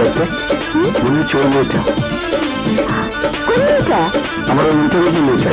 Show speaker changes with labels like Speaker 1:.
Speaker 1: দেখো। বুঝলি চোর মেয়েটা
Speaker 2: কোন মেয়েটা
Speaker 1: আমার ওই মেয়েটা